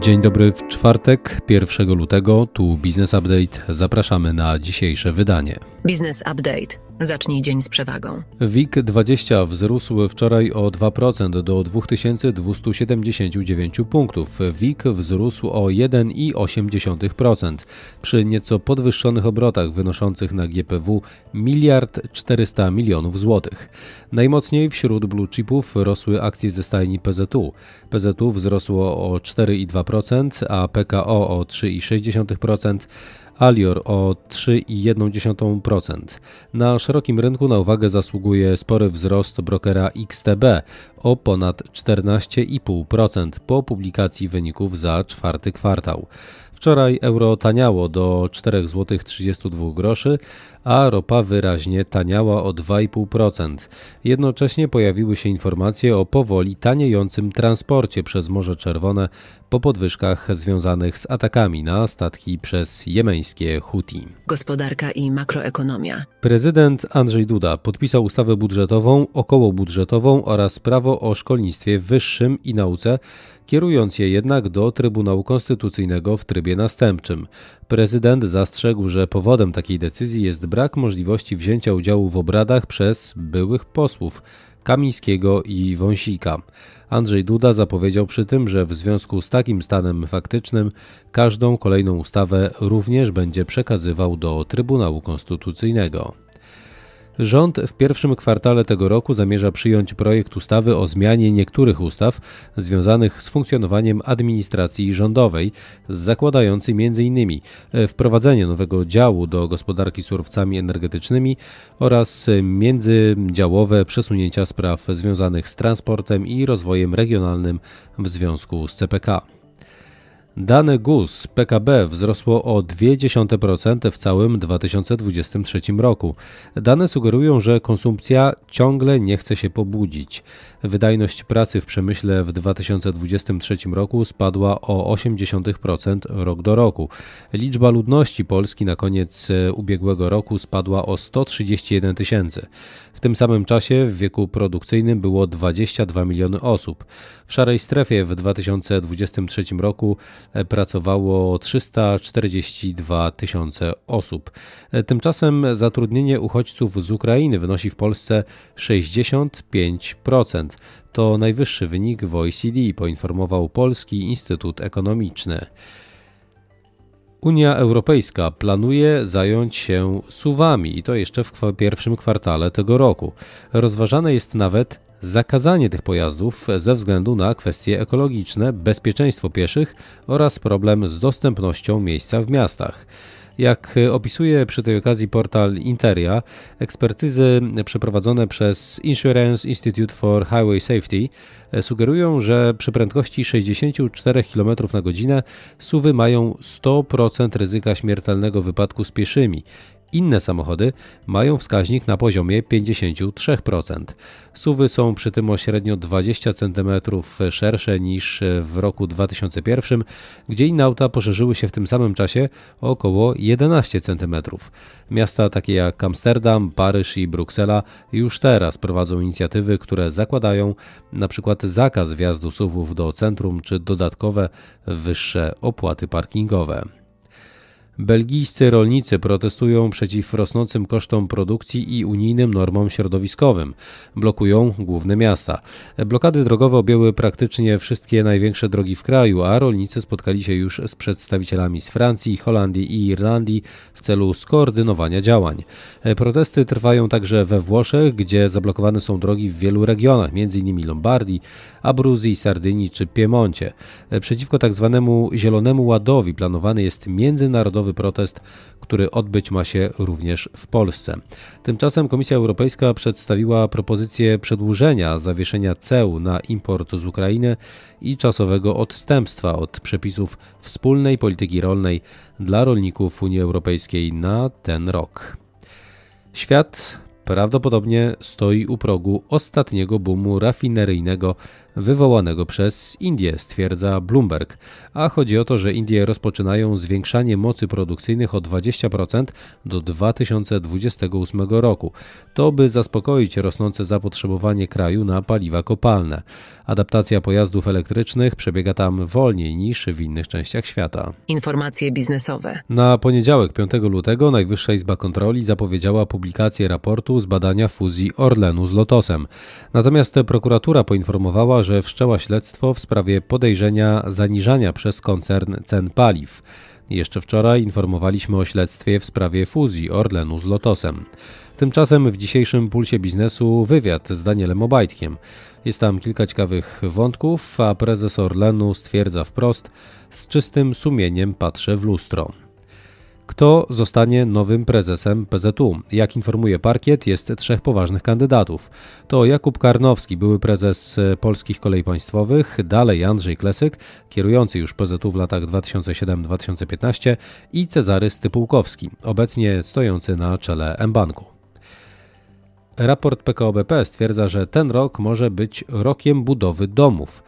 Dzień dobry w czwartek, 1 lutego, tu Business Update. Zapraszamy na dzisiejsze wydanie. Business Update. Zacznij dzień z przewagą. WIG20 wzrósł wczoraj o 2% do 2279 punktów. WIG wzrósł o 1,8% przy nieco podwyższonych obrotach wynoszących na GPW miliard 400 milionów złotych. Najmocniej wśród blue chipów rosły akcje ze stajni PZU. PZU wzrosło o 4,2%, a PKO o 3,6%. Alior o 3,1%. Na szerokim rynku na uwagę zasługuje spory wzrost brokera XTB o ponad 14,5% po publikacji wyników za czwarty kwartał. Wczoraj euro taniało do 4,32 zł, a ropa wyraźnie taniała o 2,5%. Jednocześnie pojawiły się informacje o powoli taniejącym transporcie przez Morze Czerwone po podwyżkach związanych z atakami na statki przez jemeńskie Houthi. Gospodarka i makroekonomia. Prezydent Andrzej Duda podpisał ustawę budżetową, okołobudżetową oraz prawo o szkolnictwie wyższym i nauce, kierując je jednak do Trybunału Konstytucyjnego w trybie następczym. Prezydent zastrzegł, że powodem takiej decyzji jest brak możliwości wzięcia udziału w obradach przez byłych posłów Kamińskiego i Wąsika. Andrzej Duda zapowiedział przy tym, że w związku z takim stanem faktycznym każdą kolejną ustawę również będzie przekazywał do Trybunału Konstytucyjnego. Rząd w pierwszym kwartale tego roku zamierza przyjąć projekt ustawy o zmianie niektórych ustaw związanych z funkcjonowaniem administracji rządowej, zakładający m.in. wprowadzenie nowego działu do gospodarki surowcami energetycznymi oraz międzydziałowe przesunięcia spraw związanych z transportem i rozwojem regionalnym w związku z CPK. Dane GUS PKB wzrosło o 0,2% w całym 2023 roku. Dane sugerują, że konsumpcja ciągle nie chce się pobudzić. Wydajność pracy w przemyśle w 2023 roku spadła o 0,8% rok do roku. Liczba ludności Polski na koniec ubiegłego roku spadła o 131 tysięcy. W tym samym czasie w wieku produkcyjnym było 22 miliony osób. W szarej strefie w 2023 roku pracowało 342 tysiące osób. Tymczasem zatrudnienie uchodźców z Ukrainy wynosi w Polsce 65%. To najwyższy wynik w OECD, poinformował Polski Instytut Ekonomiczny. Unia Europejska planuje zająć się suwami i to jeszcze w pierwszym kwartale tego roku. Rozważane jest nawet zakazanie tych pojazdów ze względu na kwestie ekologiczne, bezpieczeństwo pieszych oraz problem z dostępnością miejsca w miastach. Jak opisuje przy tej okazji portal Interia, ekspertyzy przeprowadzone przez Insurance Institute for Highway Safety sugerują, że przy prędkości 64 km na godzinę suwy mają 100% ryzyka śmiertelnego wypadku z pieszymi inne samochody mają wskaźnik na poziomie 53%. Suwy są przy tym o średnio 20 cm szersze niż w roku 2001, gdzie inne auta poszerzyły się w tym samym czasie o około 11 cm. Miasta takie jak Amsterdam, Paryż i Bruksela już teraz prowadzą inicjatywy, które zakładają np. zakaz wjazdu suwów do centrum czy dodatkowe wyższe opłaty parkingowe. Belgijscy rolnicy protestują przeciw rosnącym kosztom produkcji i unijnym normom środowiskowym. Blokują główne miasta. Blokady drogowe objęły praktycznie wszystkie największe drogi w kraju, a rolnicy spotkali się już z przedstawicielami z Francji, Holandii i Irlandii w celu skoordynowania działań. Protesty trwają także we Włoszech, gdzie zablokowane są drogi w wielu regionach, m.in. Lombardii, Abruzji, Sardynii czy Piemoncie. Przeciwko tzw. Tak Zielonemu Ładowi planowany jest międzynarodowy protest, który odbyć ma się również w Polsce. Tymczasem Komisja Europejska przedstawiła propozycję przedłużenia zawieszenia ceł na import z Ukrainy i czasowego odstępstwa od przepisów wspólnej polityki rolnej dla rolników Unii Europejskiej na ten rok. Świat prawdopodobnie stoi u progu ostatniego boomu rafineryjnego wywołanego przez Indię, stwierdza Bloomberg. A chodzi o to, że Indie rozpoczynają zwiększanie mocy produkcyjnych o 20% do 2028 roku. To by zaspokoić rosnące zapotrzebowanie kraju na paliwa kopalne. Adaptacja pojazdów elektrycznych przebiega tam wolniej niż w innych częściach świata. Informacje biznesowe. Na poniedziałek 5 lutego Najwyższa Izba Kontroli zapowiedziała publikację raportu z badania fuzji Orlenu z Lotosem. Natomiast prokuratura poinformowała, że wszczęła śledztwo w sprawie podejrzenia zaniżania przez koncern cen paliw. Jeszcze wczoraj informowaliśmy o śledztwie w sprawie fuzji Orlenu z Lotosem. Tymczasem w dzisiejszym pulsie biznesu wywiad z Danielem Obajtkiem. Jest tam kilka ciekawych wątków, a prezes Orlenu stwierdza wprost: Z czystym sumieniem patrzę w lustro. Kto zostanie nowym prezesem PZU? Jak informuje parkiet, jest trzech poważnych kandydatów. To Jakub Karnowski, były prezes e, Polskich Kolei Państwowych, dalej Andrzej Klesyk, kierujący już PZU w latach 2007-2015 i Cezary Stypułkowski, obecnie stojący na czele mBanku. Raport PKO BP stwierdza, że ten rok może być rokiem budowy domów.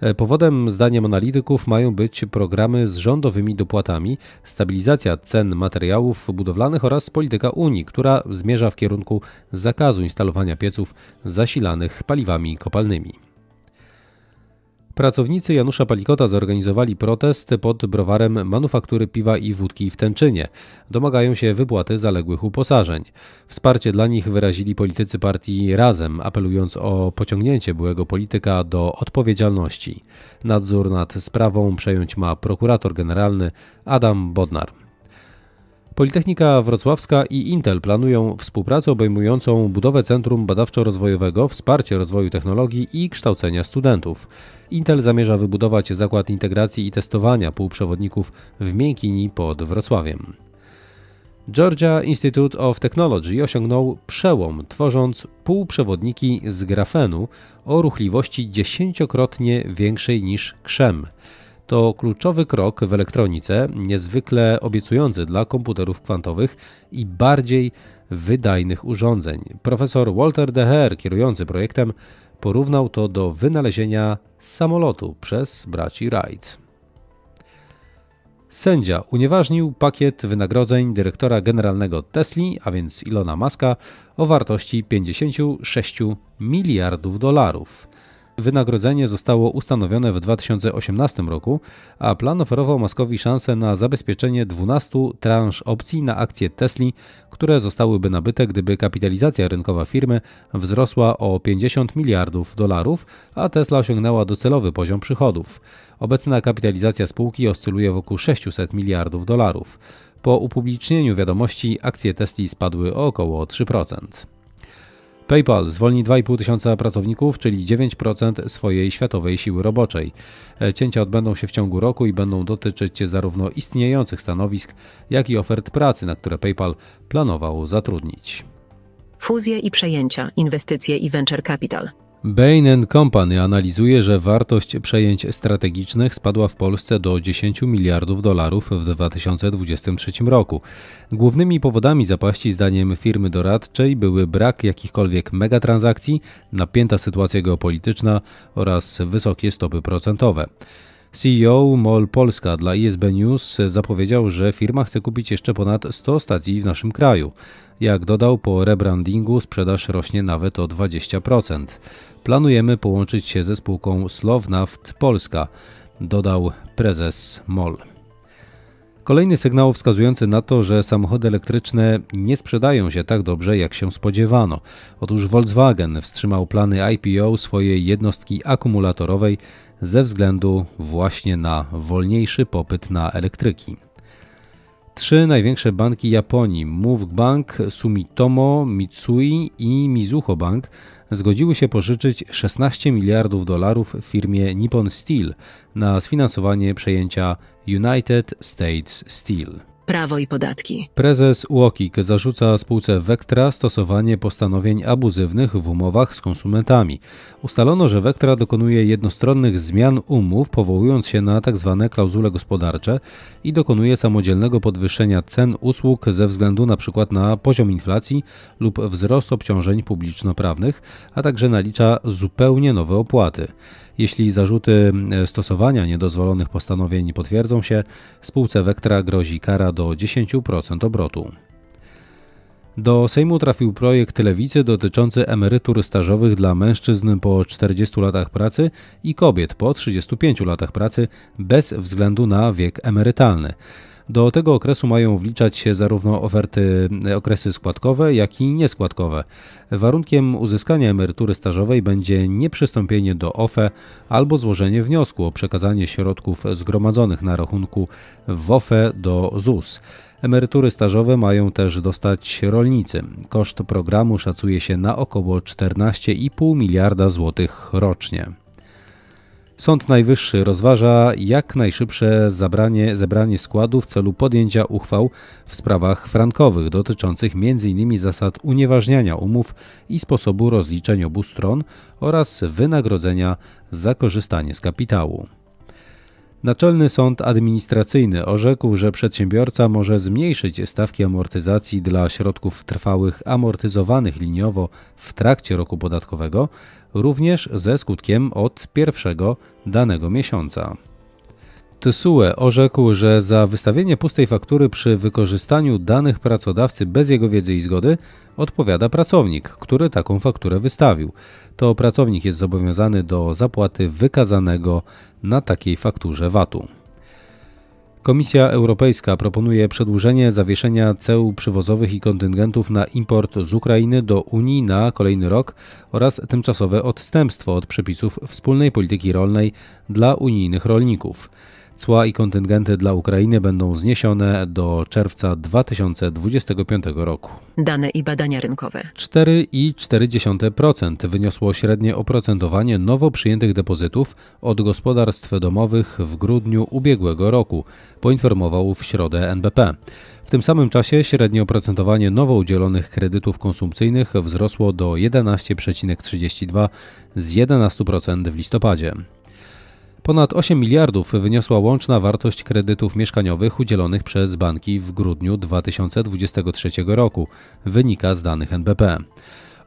E, Powodem, zdaniem analityków, mają być programy z rządowymi dopłatami, stabilizacja cen materiałów budowlanych oraz polityka Unii, która zmierza w kierunku zakazu instalowania pieców zasilanych paliwami kopalnymi. Pracownicy Janusza Palikota zorganizowali protest pod browarem manufaktury piwa i wódki w Tęczynie. Domagają się wypłaty zaległych uposażeń. Wsparcie dla nich wyrazili politycy partii Razem, apelując o pociągnięcie byłego polityka do odpowiedzialności. Nadzór nad sprawą przejąć ma prokurator generalny Adam Bodnar. Politechnika Wrocławska i Intel planują współpracę obejmującą budowę Centrum Badawczo-Rozwojowego, wsparcie rozwoju technologii i kształcenia studentów. Intel zamierza wybudować zakład integracji i testowania półprzewodników w Miękini pod Wrocławiem. Georgia Institute of Technology osiągnął przełom, tworząc półprzewodniki z grafenu o ruchliwości dziesięciokrotnie większej niż krzem. To kluczowy krok w elektronice, niezwykle obiecujący dla komputerów kwantowych i bardziej wydajnych urządzeń. Profesor Walter Deher, kierujący projektem, porównał to do wynalezienia samolotu przez braci Wright. Sędzia unieważnił pakiet wynagrodzeń dyrektora generalnego Tesli, a więc Ilona Maska, o wartości 56 miliardów dolarów. Wynagrodzenie zostało ustanowione w 2018 roku, a plan oferował Maskowi szansę na zabezpieczenie 12 transz opcji na akcje Tesli, które zostałyby nabyte, gdyby kapitalizacja rynkowa firmy wzrosła o 50 miliardów dolarów, a Tesla osiągnęła docelowy poziom przychodów. Obecna kapitalizacja spółki oscyluje wokół 600 miliardów dolarów. Po upublicznieniu wiadomości akcje Tesli spadły o około 3%. PayPal zwolni 2,5 tysiąca pracowników, czyli 9% swojej światowej siły roboczej. E, Cięcia odbędą się w ciągu roku i będą dotyczyć zarówno istniejących stanowisk, jak i ofert pracy, na które PayPal planował zatrudnić. Fuzje i przejęcia, inwestycje i venture capital. Bain Company analizuje, że wartość przejęć strategicznych spadła w Polsce do 10 miliardów dolarów w 2023 roku. Głównymi powodami zapaści zdaniem firmy doradczej były brak jakichkolwiek megatransakcji, napięta sytuacja geopolityczna oraz wysokie stopy procentowe. CEO MOL Polska dla ISB News zapowiedział, że firma chce kupić jeszcze ponad 100 stacji w naszym kraju. Jak dodał, po rebrandingu sprzedaż rośnie nawet o 20%. Planujemy połączyć się ze spółką Slovnaft Polska, dodał prezes MOL. Kolejny sygnał wskazujący na to, że samochody elektryczne nie sprzedają się tak dobrze, jak się spodziewano. Otóż Volkswagen wstrzymał plany IPO swojej jednostki akumulatorowej ze względu właśnie na wolniejszy popyt na elektryki. Trzy największe banki Japonii Move Bank, Sumitomo, Mitsui i Mizuho Bank zgodziły się pożyczyć 16 miliardów dolarów firmie Nippon Steel na sfinansowanie przejęcia United States Steel. Prawo i podatki. Prezes UOKiK zarzuca spółce Vectra stosowanie postanowień abuzywnych w umowach z konsumentami. Ustalono, że Vectra dokonuje jednostronnych zmian umów, powołując się na tzw. klauzule gospodarcze i dokonuje samodzielnego podwyższenia cen usług ze względu np. na poziom inflacji lub wzrost obciążeń publiczno-prawnych, a także nalicza zupełnie nowe opłaty. Jeśli zarzuty e, stosowania niedozwolonych postanowień potwierdzą się, spółce Vectra grozi kara do 10% obrotu. Do Sejmu trafił projekt Lewicy dotyczący emerytur stażowych dla mężczyzn po 40 latach pracy i kobiet po 35 latach pracy bez względu na wiek emerytalny. Do tego okresu mają wliczać się zarówno oferty okresy składkowe, jak i nieskładkowe. Warunkiem uzyskania emerytury stażowej będzie nieprzystąpienie do OFE albo złożenie wniosku o przekazanie środków zgromadzonych na rachunku w OFE do ZUS. Emerytury stażowe mają też dostać rolnicy. Koszt programu szacuje się na około 14,5 miliarda złotych rocznie. Sąd Najwyższy rozważa jak najszybsze zabranie, zebranie składu w celu podjęcia uchwał w sprawach frankowych dotyczących m.in. zasad unieważniania umów i sposobu rozliczeń obu stron oraz wynagrodzenia za korzystanie z kapitału. Naczelny Sąd Administracyjny orzekł, że przedsiębiorca może zmniejszyć stawki amortyzacji dla środków trwałych amortyzowanych liniowo w trakcie roku podatkowego, również ze skutkiem od pierwszego danego miesiąca. TSUE orzekł, że za wystawienie pustej faktury przy wykorzystaniu danych pracodawcy bez jego wiedzy i zgody odpowiada pracownik, który taką fakturę wystawił. To pracownik jest zobowiązany do zapłaty wykazanego na takiej fakturze VAT-u. Komisja Europejska proponuje przedłużenie zawieszenia ceł przywozowych i kontyngentów na import z Ukrainy do Unii na kolejny rok oraz tymczasowe odstępstwo od przepisów wspólnej polityki rolnej dla unijnych rolników. Cła i kontyngenty dla Ukrainy będą zniesione do czerwca 2025 roku. Dane i badania rynkowe. 4,4% wyniosło średnie oprocentowanie nowo przyjętych depozytów od gospodarstw domowych w grudniu ubiegłego roku, poinformował w środę NBP. W tym samym czasie średnie oprocentowanie nowo udzielonych kredytów konsumpcyjnych wzrosło do 11,32 z 11% w listopadzie. Ponad 8 miliardów wyniosła łączna wartość kredytów mieszkaniowych udzielonych przez banki w grudniu 2023 roku, wynika z danych NBP.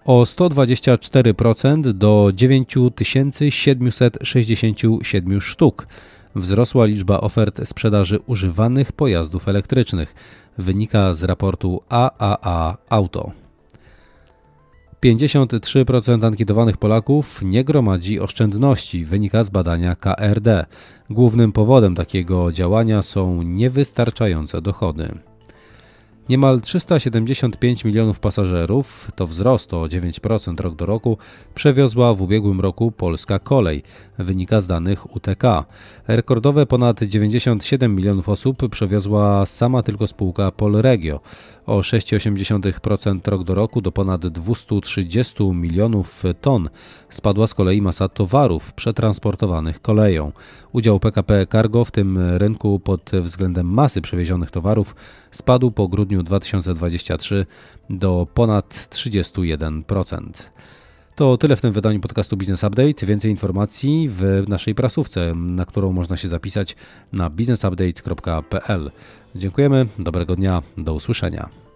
O 124% do 9767 sztuk wzrosła liczba ofert sprzedaży używanych pojazdów elektrycznych, wynika z raportu AAA Auto. 53% ankietowanych Polaków nie gromadzi oszczędności, wynika z badania KRD. Głównym powodem takiego działania są niewystarczające dochody. Niemal 375 milionów pasażerów, to wzrost o 9% rok do roku, przewiozła w ubiegłym roku polska kolej, wynika z danych UTK. Rekordowe ponad 97 milionów osób przewiozła sama tylko spółka Polregio, o 6,8% rok do roku do ponad 230 milionów ton. Spadła z kolei masa towarów przetransportowanych koleją. Udział PKP Cargo w tym rynku pod względem masy przewiezionych towarów spadł po grudniu 2023 do ponad 31%. To tyle w tym wydaniu podcastu Business Update. Więcej informacji w naszej prasówce, na którą można się zapisać na businessupdate.pl. Dziękujemy, dobrego dnia, do usłyszenia.